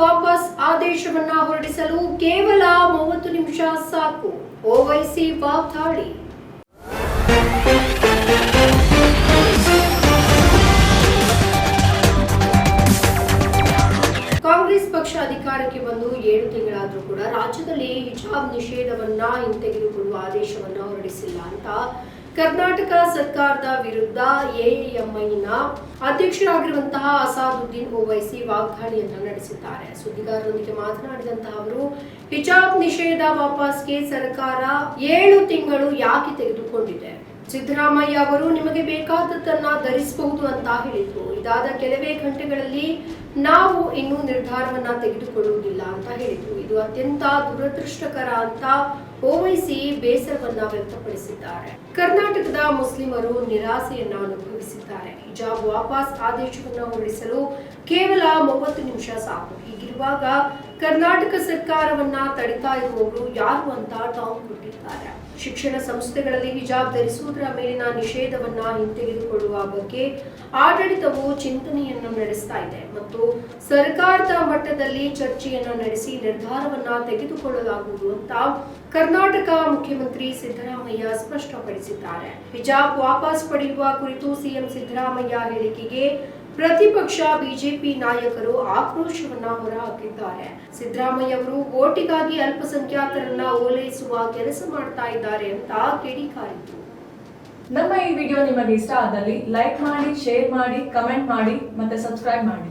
ವಾಪಸ್ ಆದೇಶವನ್ನ ಹೊರಡಿಸಲು ಕೇವಲ ಮೂವತ್ತು ನಿಮಿಷ ಸಾಕು. ಓವೈಸಿ ವಾಗ್ದಾಳಿ. ಕಾಂಗ್ರೆಸ್ ಪಕ್ಷ ಅಧಿಕಾರಕ್ಕೆ ಬಂದು ಏಳು ತಿಂಗಳಾದರೂ ಕೂಡ ರಾಜ್ಯದಲ್ಲಿ ಹಿಜಾಬ್ ನಿಷೇಧವನ್ನ ಹಿಂತೆಗೆದುಕೊಳ್ಳುವ ಆದೇಶವನ್ನ ಹೊರಡಿಸಿಲ್ಲ ಅಂತ ಕರ್ನಾಟಕ ಸರ್ಕಾರದ ವಿರುದ್ಧ ಎಎಂಐನ ಅಧ್ಯಕ್ಷರಾಗಿರುವಂತಹ ಅಸಾದುದ್ದೀನ್ ಓವೈಸಿ ವಾಗ್ದಾಳಿಯನ್ನ ನಡೆಸಿದ್ದಾರೆ. ಸುದ್ದಿಗಾರರೊಂದಿಗೆ ಮಾತನಾಡಿದಂತಹ ಅವರು, ಹಿಜಾಬ್ ನಿಷೇಧ ವಾಪಸ್ಗೆ ಸರ್ಕಾರ ಏಳು ತಿಂಗಳು ಯಾಕೆ ತೆಗೆದುಕೊಂಡಿದೆ? ಸಿದ್ದರಾಮಯ್ಯ ಅವರು ನಿಮಗೆ ಬೇಕಾದದ್ದನ್ನ ಧರಿಸಬಹುದು ಅಂತ ಹೇಳಿದ್ರು. ಇದಾದ ಕೆಲವೇ ಗಂಟೆಗಳಲ್ಲಿ ನಾವು ಇನ್ನೂ ನಿರ್ಧಾರವನ್ನ ತೆಗೆದುಕೊಳ್ಳುವುದಿಲ್ಲ ಅಂತ ಹೇಳಿದ್ರು. ಇದು ಅತ್ಯಂತ ದುರದೃಷ್ಟಕರ ಅಂತ ಓವೈಸಿ ಬೇಸರವನ್ನ ವ್ಯಕ್ತಪಡಿಸಿದ್ದಾರೆ. ಕರ್ನಾಟಕದ ಮುಸ್ಲಿಮರು ನಿರಾಸೆಯನ್ನ ಅನುಭವಿಸಿದ್ದಾರೆ. ಹಿಜಾಬ್ ವಾಪಸ್ ಆದೇಶವನ್ನು ಹೊರಡಿಸಲು ಕೇವಲ ಮೂವತ್ತು ನಿಮಿಷ ಸಾಕು. ಹೀಗಿರುವಾಗ ಕರ್ನಾಟಕ ಸರ್ಕಾರವನ್ನ ತಡಿತಾ ಇರುವವರು ಯಾರು ಅಂತ ಟಾಂಗ್ ಕೊಟ್ಟಿದ್ದಾರೆ. ಶಿಕ್ಷಣ ಸಂಸ್ಥೆಗಳಲ್ಲಿ ಹಿಜಾಬ್ ಧರಿಸುವುದರ ಮೇಲಿನ ನಿಷೇಧವನ್ನ ಹಿಂತೆಗೆದುಕೊಳ್ಳುವ ಬಗ್ಗೆ ಆಡಳಿತವು ಚಿಂತನೆಯನ್ನು ನಡೆಸ್ತಾ ಇದೆ ಮತ್ತು ಸರ್ಕಾರದ ಮಟ್ಟದಲ್ಲಿ ಚರ್ಚೆಯನ್ನ ನಡೆಸಿ ನಿರ್ಧಾರವನ್ನ ತೆಗೆದುಕೊಳ್ಳಲಾಗುವುದು ಅಂತ ಮುಖ್ಯಮಂತ್ರಿ ಸಿದ್ದರಾಮಯ್ಯ ಸ್ಪಷ್ಟಪಡಿಸಿದ್ದಾರೆ. ಹಿಜಾಬ್ ವಾಪಸ್ ಪಡೆಯುವ ಕುರಿತು ಸಿಎಂ ಸಿದ್ದರಾಮಯ್ಯ ಹೇಳಿಕೆಗೆ ಪ್ರತಿಪಕ್ಷ ಬಿಜೆಪಿ ನಾಯಕರು ಆಕ್ರೋಶವನ್ನ ಹೊರಹಾಕಿದ್ದಾರೆ. ಸಿದ್ದರಾಮಯ್ಯ ಅವರು ಓಟಿಗಾಗಿ ಅಲ್ಪಸಂಖ್ಯಾತರನ್ನ ಓಲೈಸುವ ಕೆಲಸ ಮಾಡ್ತಾ ಇದ್ದಾರೆ ಅಂತ ಕಿಡಿಕಾರಿತು ನಮ್ಮ ಈ ವಿಡಿಯೋ ನಿಮಗೆ ಇಷ್ಟ ಆದಲ್ಲಿ ಲೈಕ್ ಮಾಡಿ, ಶೇರ್ ಮಾಡಿ, ಕಮೆಂಟ್ ಮಾಡಿ ಮತ್ತೆ ಸಬ್ಸ್ಕ್ರೈಬ್ ಮಾಡಿ.